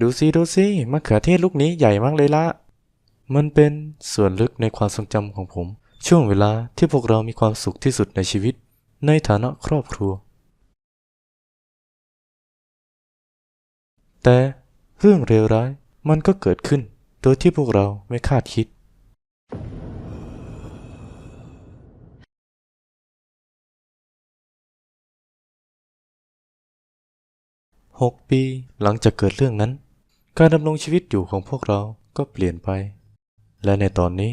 ดูสิดูสิมะเขือเทศลูกนี้ใหญ่มากเลยละ มันเป็นส่วนลึกในความทรงจำของผม ช่วงเวลาที่พวกเรามีความสุขที่สุดในชีวิต ในฐานะครอบครัว แต่เรื่องเลวร้ายมันก็เกิดขึ้น โดยที่พวกเราไม่คาดคิดหกปีหลังจากเกิดเรื่องนั้น การดำรงชีวิตอยู่ของพวกเราก็เปลี่ยนไป และในตอนนี้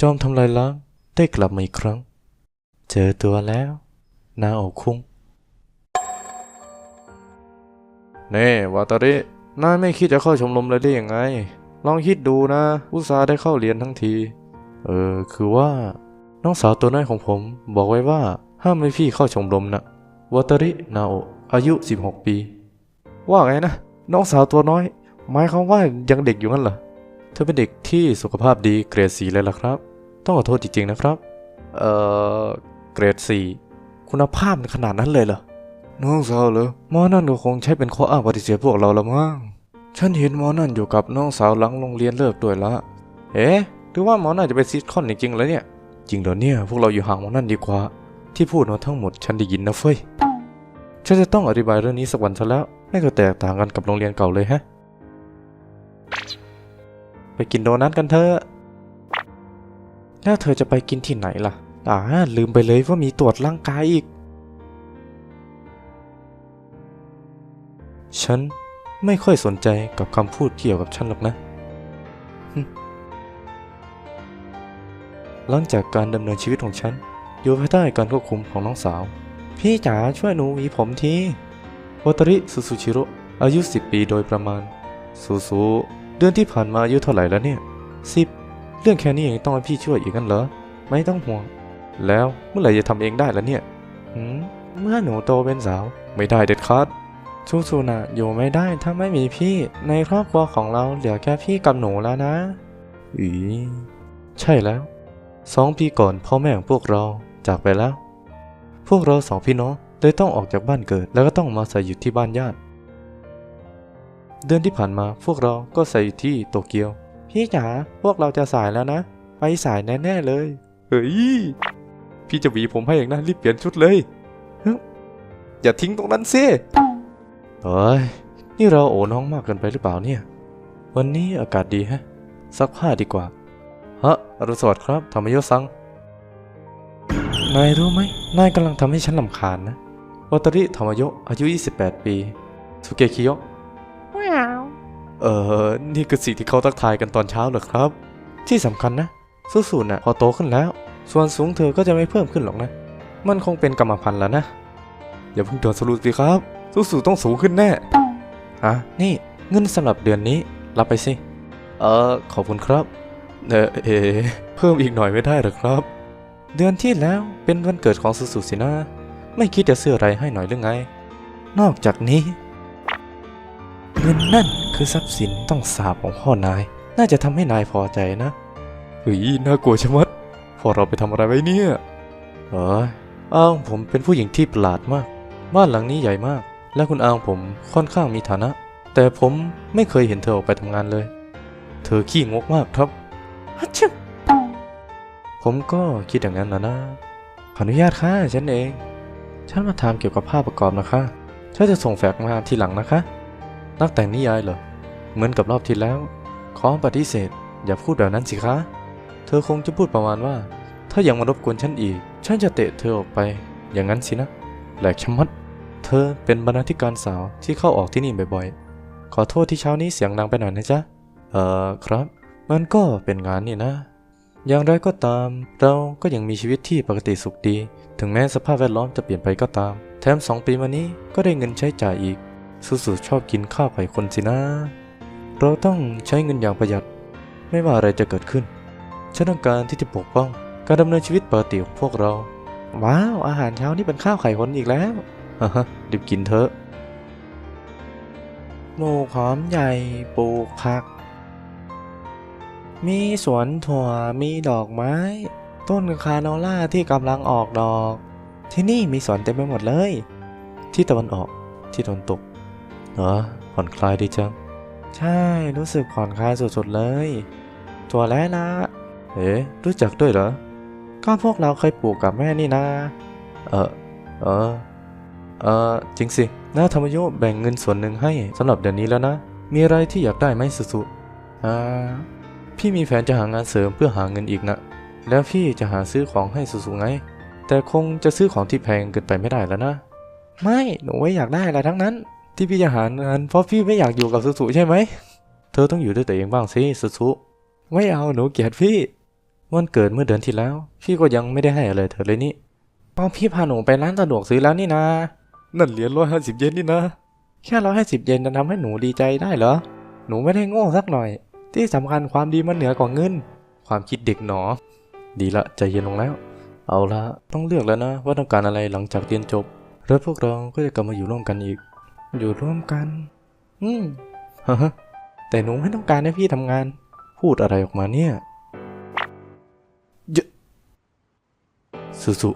จอมทำลายล้างได้กลับมาอีกครั้ง เจอตัวแล้ว นาโอคุงเน่วาตารินายไม่คิดจะเข้าชมรมเลยได้ยังไง ลองคิดดูนะ อุตส่าห์ได้เข้าเรียนทั้งที เออ คือว่า น้องสาวตัวน้อยของผมบอกไว้ว่า ห้ามให้พี่เข้าชมรมนะวาตารินาโออายุ 16 ปี ว่าไงนะ น้องสาวตัวน้อย หมายความว่ายังเด็กอยู่งั้นเหรอ เธอเป็นเด็กที่สุขภาพดีเกรดสีเลยล่ะครับ ต้องขอโทษจริงๆนะครับ เอ่อ เกรดสีคุณภาพมันขนาดนั้นเลยเหรอ น้องสาวเหรอหมอนั่นก็คงใช้เป็นข้ออ้างปฏิเสธพวกเราละมั้ง ฉันเห็นหมอนั่นอยู่กับน้องสาวหลังโรงเรียนเลิกด้วยละ เอ๊ะหรือว่าหมอนั่นจะเป็นซิทคอนจริงๆแล้วเนี่ย จริงเดี๋ยวเนี่ย พวกเราอยู่ห่างหมอนั่นดีกว่า ที่พูดมาทั้งหมดฉันได้ยินนะเฟ้ยฉันจะต้องอธิบายเรื่องนี้สักวันซะแล้ว ไม่ก็แตกต่างกันกับโรงเรียนเก่าเลยฮะ ไปกินโดนัทกันเถอะ แล้วเธอจะไปกินที่ไหนล่ะ อ่า ลืมไปเลยว่ามีตรวจร่างกายอีก ฉันไม่ค่อยสนใจกับคำพูดเกี่ยวกับฉันหรอกนะหึหลังจากการดำเนินชีวิตของฉัน อยู่ภายใต้การควบคุมของน้องสาว พี่จ๋าช่วยหนูหวีผมที วาตาริสุสุชิโร่อายุ 10 ปีโดยประมาณสูสูเดือนที่ผ่านมาอายุเท่าไหร่แล้วเนี่ยสิบเรื่องแค่นี้เองต้องให้พี่ช่วยอีกกันเหรอ ไม่ต้องห่วง แล้วเมื่อไหร่จะทำเองได้แล้วเนี่ยหืมเมื่อหนูโตเป็นสาว ไม่ได้เด็ดขาดสูสูน่ะอยู่ไม่ได้ถ้าไม่มีพี่ในครอบครัวของเราเหลือแค่พี่กับหนูแล้วนะอีใช่แล้วสองปีก่อนพ่อแม่ของพวกเราจากไปแล้ว พวกเราสองพี่น้อง เลยต้องออกจากบ้านเกิด แล้วก็ต้องมาใส่อยู่ที่บ้านญาติ เดือนที่ผ่านมาพวกเราก็ใส่อยู่ที่โตเกียว พี่จ๋าพวกเราจะสายแล้วนะ ไปสายแน่ๆเลย เฮ้ย พี่จะหวีผมให้เองนะรีบเปลี่ยนชุดเลยอย่าทิ้งตรงนั้นสิเฮ้ย นี่เราโอน้องมากเกินไปหรือเปล่าเนี่ย วันนี้อากาศดีฮะ ซักผ้าดีกว่า ฮะ อรุณสวัสดิ์ครับธรรมยศซัง นายรู้ไหม นายกำลังทำให้ฉันลำคาญนะ วัตริธรรมยศอายุ 28 ปีสุเกคิโยะเออนี่คือสิ่งที่เขาทักทายกันตอนเช้าเหรอครับ ที่สำคัญนะสุสุน่ะพอโตขึ้นแล้ว ส่วนสูงเธอก็จะไม่เพิ่มขึ้นหรอกนะ มันคงเป็นกรรมพันธุ์แล้วนะ อย่าเพิ่งด่วนสรุปสิครับสุสุต้องสูงขึ้นแน่อะนี่เงินสำหรับเดือนนี้ รับไปสิ เออขอบคุณครับเออเอเพิ่มอีกหน่อยไม่ได้หรอครับ เดือนที่แล้วเป็นวันเกิดของสุสุสินะ ไม่คิดจะซื้ออะไรให้หน่อยหรือไง นอกจากนี้ เงินนั่นคือทรัพย์สินต้องสาบของพ่อนาย น่าจะทำให้นายพอใจนะเฮ้ยน่ากลัวชะมัดพอเราไปทำอะไรไว้เนี่ยเอออางผมเป็นผู้หญิงที่ประหลาดมาก บ้านหลังนี้ใหญ่มาก และคุณอางผมค่อนข้างมีฐานะ แต่ผมไม่เคยเห็นเธอออกไปทำงานเลย เธอขี้งกมากครับฮัชชะผมก็คิดอย่างนั้นนะนะขออนุญาตค่ะฉันเอง ฉันมาถามเกี่ยวกับภาพประกอบนะคะ ฉันจะส่งแฟกซ์มาทีหลังนะคะ นักแต่งนิยายเหรอ เหมือนกับรอบที่แล้ว ขอปฏิเสธ อย่าพูดแบบนั้นสิคะ เธอคงจะพูดประมาณว่า ถ้ายังมารบกวนฉันอีก ฉันจะเตะเธอออกไป อย่างนั้นสินะ แหลกชะมัด เธอเป็นบรรณาธิการสาวที่เข้าออกที่นี่บ่อยๆ ขอโทษที่เช้านี้เสียงดังไปหน่อยนะจ๊ะ เอ่อครับ มันก็เป็นงานนี่นะ อย่างไรก็ตาม เราก็ยังมีชีวิตที่ปกติสุขดี ถึงแม้สภาพแวดล้อมจะเปลี่ยนไปก็ตาม แถมสองปีมานี้ก็ได้เงินใช้จ่ายอีก สุดๆชอบกินข้าวไข่คนสินะ เราต้องใช้เงินอย่างประหยัด ไม่ว่าอะไรจะเกิดขึ้น ฉันต้องการที่จะปกป้อง การดำเนินชีวิตปกติของพวกเรา ว้าว อาหารเช้านี่เป็นข้าวไข่คนอีกแล้วฮ่าฮ่ารีบกินเถอะหมูหอมใหญ่ปลูกผัก มีสวนถั่วมีดอกไม้ ต้นคาโนล่าที่กำลังออกดอก ที่นี่มีสวนเต็มไปหมดเลย ที่ตะวันออกที่ตะวันตกเหรอผ่อนคลายดีจัง ใช่รู้สึกผ่อนคลายสุดๆเลย ตัวแล้วนะเอ๊ะรู้จักด้วยเหรอ ก็พวกเราเคยปลูกกับแม่นี่นะเออเออเออจริงสิน้าธรรมโยแบ่งเงินส่วนหนึ่งให้สำหรับเดือนนี้แล้วนะ มีอะไรที่อยากได้ไหมสุสุอ่าพี่มีแผนจะหางานเสริมเพื่อหาเงินอีกนะ แล้วพี่จะหาซื้อของให้สุสุไง แต่คงจะซื้อของที่แพงเกินไปไม่ได้แล้วนะ ไม่หนูไม่อยากได้อะไรทั้งนั้น ที่พี่จะหางานเพราะพี่ไม่อยากอยู่กับสุสุใช่ไหมเธอต้องอยู่ด้วยตัวเองบ้างสิสุสุไม่เอาหนูเกลียดพี่ วันเกิดเมื่อเดือนที่แล้ว พี่ก็ยังไม่ได้ให้อะไรเธอเลยนี่เพราะพี่พาหนูไปร้านสะดวกซื้อแล้วนี่นะนั่นเหรียญร้อยห้าสิบเยนนี่นะ แค่ร้อยห้าสิบเยนจะทำให้หนูดีใจได้เหรอ หนูไม่ได้โง่สักหน่อย ที่สำคัญความดีมันเหนือกว่าเงิน ความคิดเด็กหนอ ดีละใจเย็นลงแล้ว เอาละต้องเลือกแล้วนะว่าต้องการอะไรหลังจากเรียนจบ แล้วพวกเราก็จะกลับมาอยู่ร่วมกันอีก อยู่ร่วมกัน อืมฮะแต่หนูไม่ต้องการให้พี่ทำงาน พูดอะไรออกมาเนี่ยเยอะสุสุ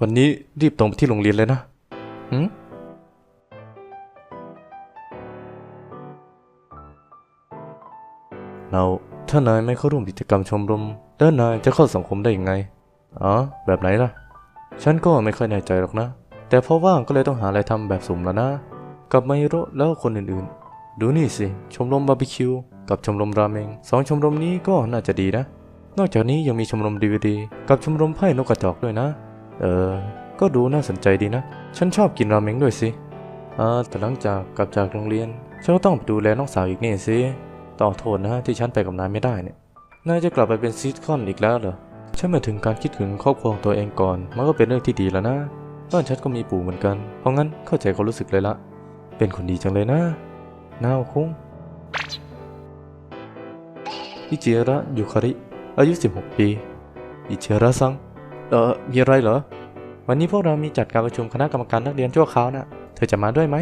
วันนี้รีบตรงไปที่โรงเรียนเลยนะหืมเราถ้านายไม่เข้าร่วมกิจกรรมชมรม แล้วนายจะเข้าสังคมได้ยังไง อ๋อ แบบไหนล่ะ ฉันก็ไม่ค่อยแน่ใจหรอกนะ แต่เพราะว่างก็เลยต้องหาอะไรทำแบบสุ่มแล้วนะ กับไมโรแล้วคนอื่นๆ ดูนี่สิ ชมรมบาร์บีคิว กับชมรมราเมง สองชมรมนี้ก็น่าจะดีนะ นอกจากนี้ยังมีชมรมดีวดีกับชมรมไพ่นกกระจอกด้วยนะ เออ ก็ดูน่าสนใจดีนะ ฉันชอบกินราเมงด้วยสิอ่าแต่หลังจากกลับจากโรงเรียน ฉันก็ต้องไปดูแลน้องสาวอีกนี่สิต้องโทษนะที่ฉันไปกับนายไม่ได้เนี่ย นายจะกลับไปเป็นซีทคอนอีกแล้วเหรอฉันมาถึงการคิดถึงครอบครัวของตัวเองก่อน มันก็เป็นเรื่องที่ดีแล้วนะบ้านฉันก็มีปู่เหมือนกัน เพราะงั้นเข้าใจความรู้สึกเลยละ เป็นคนดีจังเลยนะน่าวคุงอิจิระยุคาริ อายุ 16 ปี อิจิระซัง เออมีอะไรเหรอ วันนี้พวกเรามีจัดการประชุมคณะกรรมการนักเรียนชั่วคราวนะเธอจะมาด้วยไหม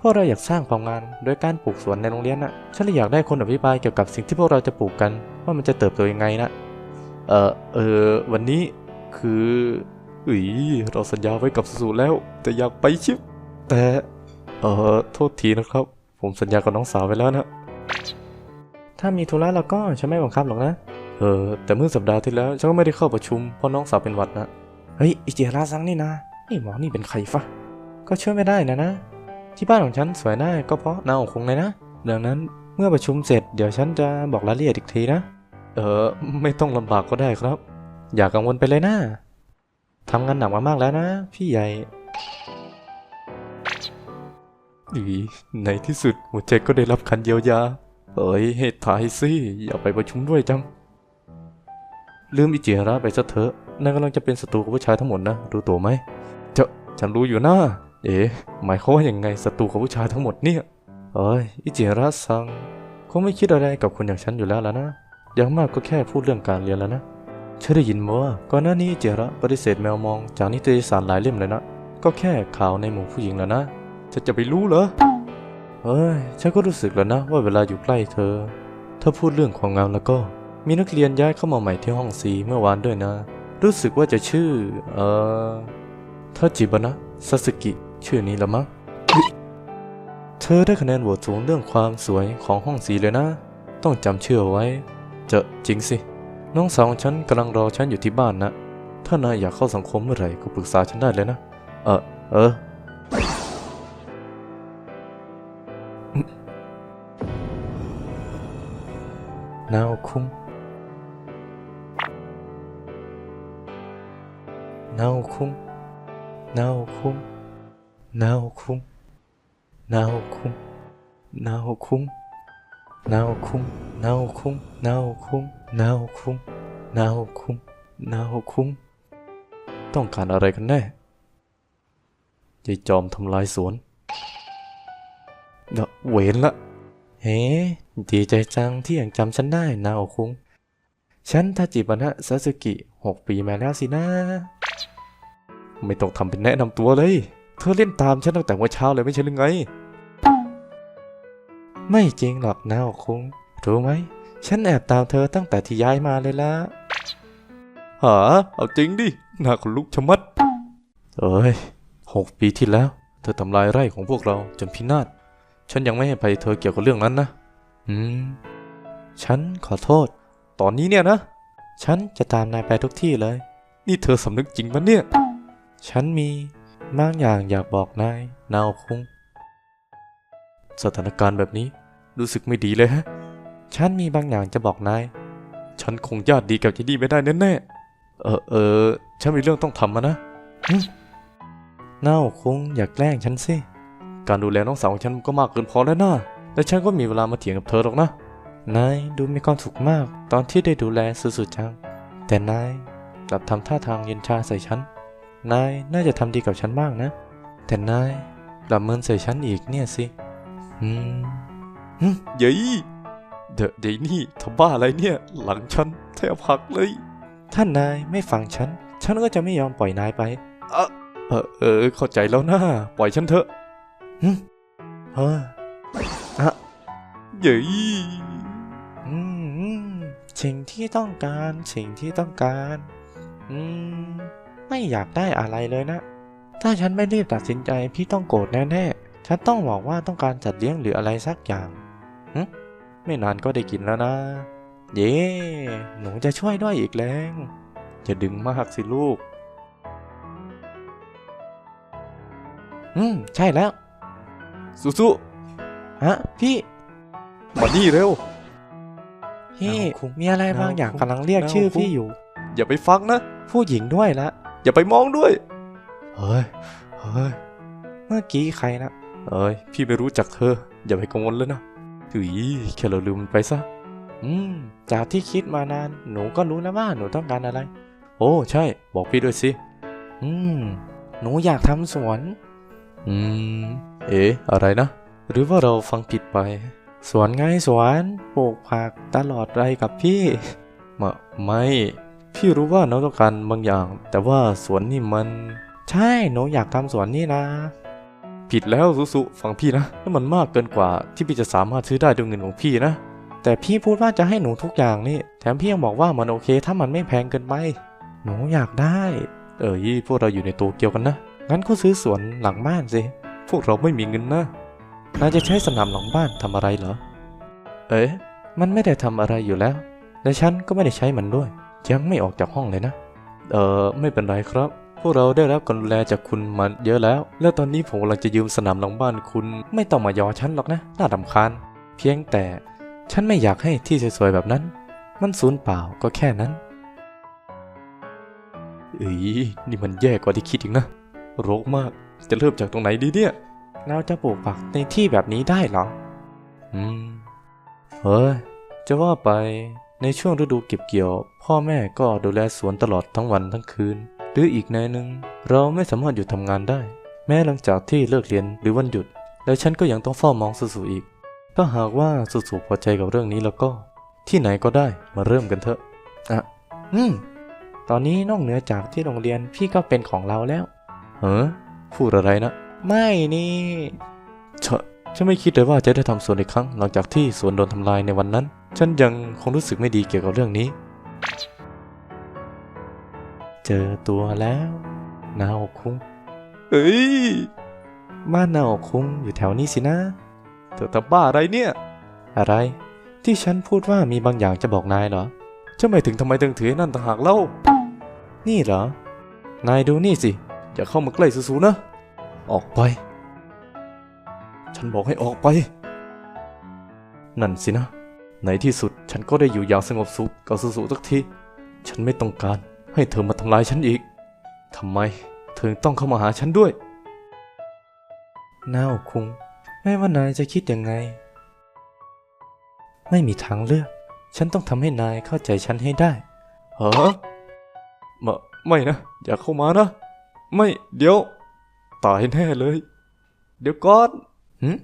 พวกเราอยากสร้างความงานโดยการปลูกสวนในโรงเรียนน่ะ ฉันเลยอยากได้คนอภิปรายเกี่ยวกับสิ่งที่พวกเราจะปลูกกัน ว่ามันจะเติบโตยังไงนะ เออเออวันนี้คืออุ้ยเราสัญญาไว้กับสุๆแล้ว แต่อยากไปชิบแต่เออโทษทีนะครับ ผมสัญญากับน้องสาวไว้แล้วนะ ถ้ามีธุระแล้วก็ฉันไม่บังคับหรอกนะ เออแต่เมื่อสัปดาห์ที่แล้วฉันก็ไม่ได้เข้าประชุมเพราะน้องสาวเป็นหวัดนะ เฮ้ยอิจิราซังนี่นะไอ้หมอนี่เป็นใครฟะ ก็ช่วยไม่ได้นะนะ ที่บ้านของฉันสวยได้ก็เพราะนางองคงเลยนะ ดังนั้นเมื่อประชุมเสร็จเดี๋ยวฉันจะบอกรายละเอียดอีกทีนะ เออไม่ต้องลำบากก็ได้ครับ อย่ากังวลไปเลยนะทำงานหนักมามากแล้วนะ พี่ใหญ่อีในที่สุดหัวใจก็ได้รับคันเยียวยา เอ้ยให้ทายสิอย่าไปประชุมด้วยจัง ลืมอิจิฮาระไปซะเถอะนายกำลังจะเป็นศัตรูกับผู้ชายทั้งหมดนะ รู้ตัวไหมเจ้าฉันรู้อยู่นะเอ๋หมายความว่าอย่างไงศัตรูของผู้ชายทั้งหมดเนี่ย เอ้ยอิจิฮาระซังคงไม่คิดอะไรกับคนอย่างฉันอยู่แล้วล่ะนะ อย่างมากก็แค่พูดเรื่องการเรียนแล้วนะฉันได้ยินมาว่าก่อนหน้านี้อิจิฮาระปฏิเสธแมวมองจากนิตยสารหลายเล่มเลยนะ ก็แค่ข่าวในหมู่ผู้หญิงแล้วนะฉันจะไปรู้เหรอเอ้ยฉันก็รู้สึกแล้วนะว่าเวลาอยู่ใกล้เธอ ถ้าพูดเรื่องความงามแล้วก็ มีนักเรียนย้ายเข้ามาใหม่ที่ห้องสีเมื่อวานด้วยนะ รู้สึกว่าจะชื่อ เอ่อทาจิบะนะซาสึกิ ชื่อนี้ละมั้งเฮ้ยเธอได้คะแนนโหวตสูงเรื่องความสวยของห้องสีเลยนะ ต้องจำเชื่อไว้ เจะจริงสิ น้องสาวของฉันกำลังรอฉันอยู่ที่บ้านนะ ถ้านายอยากเข้าสังคมเมื่อไหร่ก็ปรึกษาฉันได้เลยนะ เออ เออ นาวคุงนาวคุงนาวคุงนาวคุงนาวคุงนาวคุง นาวคุงนาวคุงนาวคุงนาวคุงนาวคุงนาวคุงต้องการอะไรกันแน่ยายจอมทำลายสวนเดเวนละ เฮ้ดีใจจังที่ยังจำฉันได้นาโอคุง ฉันทาจิบะนะซาสึกิหกปีมาแล้วสินะ ไม่ต้องทำเป็นแนะนำตัวเลย เธอเล่นตามฉันตั้งแต่เมื่อเช้าเลยไม่ใช่หรือไง ไม่จริงหรอกนาโอคุง รู้ไหม ฉันแอบตามเธอตั้งแต่ที่ย้ายมาเลยละหาเอาจริงดิหน้าขนลุกชะมัด เอ้ยหกปีที่แล้ว เธอทำลายไร่ของพวกเราจนพินาศ ฉันยังไม่ให้ไปเธอเกี่ยวกับเรื่องนั้นนะ อืม ฉันขอโทษ ตอนนี้เนี่ยนะ ฉันจะตามนายไปทุกที่เลย นี่เธอสำนึกจริงปะเนี่ย ฉันมีบางอย่างอยากบอกนายนาวคุง สถานการณ์แบบนี้รู้สึกไม่ดีเลยฮะ ฉันมีบางอย่างจะบอกนาย ฉันคงญาติดีกับเจดี้ไม่ได้แน่ๆ เออเออ ฉันมีเรื่องต้องทำมานะเน่าคงอยากแกล้งฉันสิ การดูแลน้องสาวของฉันก็มากเกินพอแล้วนะและฉันก็มีเวลามาเถียงกับเธอหรอกนะ นายดูมีความสุขมาก ตอนที่ได้ดูแลสุดๆจัง แต่นายกลับทำท่าทางเย็นชาใส่ฉัน นายน่าจะทำดีกับฉันบ้างนะ แต่นายกลับเมินใส่ฉันอีกเนี่ยสิ อืมฮึเย้ยเดอะเดยวนี่ทำบ้าอะไรเนี่ย หลังฉันแทบหักเลยถ้านายไม่ฟังฉัน ฉันก็จะไม่ยอมปล่อยนายไป เออเออเออเข้าใจแล้วนะปล่อยฉันเถอะฮึเฮ้ออะเย้ยอืมอืมสิ่งที่ต้องการสิ่งที่ต้องการ อืม ไม่อยากได้อะไรเลยนะ ถ้าฉันไม่รีบตัดสินใจพี่ต้องโกรธแน่ๆ ฉันต้องบอกว่าต้องการจัดเลี้ยงหรืออะไรสักอย่างหึไม่นานก็ได้กินแล้วนะ เย้หนูจะช่วยด้วยอีกแรงจะดึงมากสิลูก อืม ใช่แล้วสู้ๆฮะ พี่ มานี่เร็ว พี่มีอะไรบางอย่างกำลังเรียกชื่อพี่อยู่ อย่าไปฟังนะ ผู้หญิงด้วยละ อย่าไปมองด้วย เฮ้ย เฮ้ย เมื่อกี้ใครนะ เอ้ย พี่ไม่รู้จักเธอ อย่าไปกังวลเลยนะถุยแค่เราลืมมันไปซะ อืม จากที่คิดมานาน หนูก็รู้แล้วว่าหนูต้องการอะไร โอ้ ใช่ บอกพี่ด้วยสิ อืม หนูอยากทำสวน อืม เอ๊ะอะไรนะ หรือว่าเราฟังผิดไป สวนไงสวนปลูกผักตลอดไรกับพี่มาไม่ พี่รู้ว่าน้องต้องการบางอย่าง แต่ว่าสวนนี่มัน ใช่ หนูอยากทำสวนนี่นะ ผิดแล้วสุสุฟังพี่นะนั่นมันมากเกินกว่าที่พี่จะสามารถซื้อได้ด้วยเงินของพี่นะ แต่พี่พูดว่าจะให้หนูทุกอย่างนี่ แถมพี่ยังบอกว่ามันโอเค ถ้ามันไม่แพงเกินไป หนูอยากได้ เออยี่พวกเราอยู่ในโตเกียวกันนะ งั้นก็ซื้อสวนหลังบ้านสิ พวกเราไม่มีเงินนะนายจะใช้สนามหลังบ้านทำอะไรเหรอ เอ๊ะมันไม่ได้ทำอะไรอยู่แล้ว และฉันก็ไม่ได้ใช้มันด้วย ยังไม่ออกจากห้องเลยนะ เออไม่เป็นไรครับ วกเราได้รับการดูแลจากคุณมาเยอะแล้ว และตอนนี้ผมกำลังจะยืมสนามหลังบ้านคุณ ไม่ต้องมายอฉันหรอกนะ น่ารำคาญ เพียงแต่ฉันไม่อยากให้ที่สวยๆแบบนั้น มันสูญเปล่าก็แค่นั้นเอ้ยนี่มันแย่กว่าที่คิดอีกนะรกมาก จะเริ่มจากตรงไหนดีเนี่ย เราจะปลูกผักในที่แบบนี้ได้เหรอ อืม เฮ้ย จะว่าไปในช่วงฤดูเก็บเกี่ยว พ่อแม่ก็ดูแลสวนตลอดทั้งวันทั้งคืน หรืออีกในหนึ่งเราไม่สามารถหยุดทำงานได้ แม้หลังจากที่เลิกเรียนหรือวันหยุด และฉันก็ยังต้องเฝ้ามองสุสุอีก ถ้าหากว่าสุสุพอใจกับเรื่องนี้แล้วก็ ที่ไหนก็ได้มาเริ่มกันเถอะอะอืมตอนนี้นอกเหนือจากที่โรงเรียนพี่ก็เป็นของเราแล้วเฮ้อพูดอะไรนะ ไม่นี่ฉฉันไม่คิดเลยว่าจะได้ทำสวนอีกครั้ง หลังจากที่สวนโดนทำลายในวันนั้น ฉันยังคงรู้สึกไม่ดีเกี่ยวกับเรื่องนี้ เจอตัวแล้วนาโอคุงเอ้ยบ้านนาโอคุงอยู่แถวนี้สินะเธอทำบ้าอะไรเนี่ย อะไร ที่ฉันพูดว่ามีบางอย่างจะบอกนายเหรอฉันหมายถึงทำไมถึงถือนั่นต่างหากเล่า นี่เหรอ นายดูนี่สิ อย่าเข้ามาใกล้สูๆนะ ออกไป ฉันบอกให้ออกไป นั่นสินะ ในที่สุดฉันก็ได้อยู่อย่างสงบสุขกับสูๆสักที ฉันไม่ต้องการ ให้เธอมาทำลายฉันอีกทำไมเธอต้องเข้ามาหาฉันด้วยน่าอกคุง ไม่ว่านายจะคิดยังไง ไม่มีทางเลือก ฉันต้องทำให้นายเข้าใจฉันให้ได้เหรอไม่ไม่นะ อย่าเข้ามานะ ไม่เดี๋ยว ตายแน่เลย เดี๋ยวก่อนหืม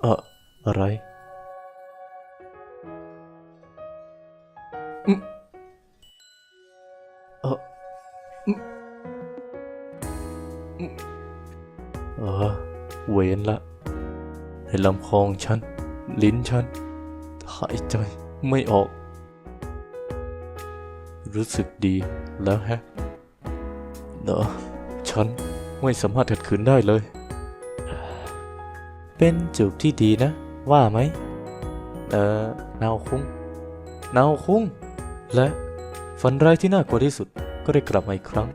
เอออะไร เอออืมอืมเออเวนละ ในลำคองฉัน ลิ้นฉัน หายใจไม่ออก รู้สึกดีแล้วแฮะเนอะฉันไม่สามารถขัดขืนได้เลย เป็นจูบที่ดีนะ ว่าไหม เออ นาวคุ้ง นาวคุ้ง และฝันร้ายที่น่ากลัวที่สุดก็ได้กลับมาอีกครั้ง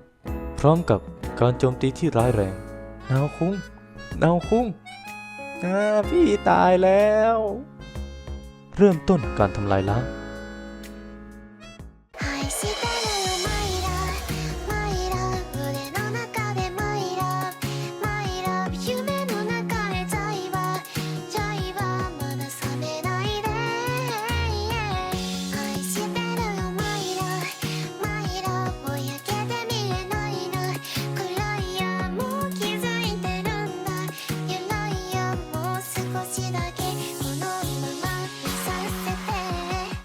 พร้อมกับการโจมตีที่ร้ายแรงนาวคุ้งนาวคุ้งอาพี่ตายแล้ว เริ่มต้นการทำลายล้าง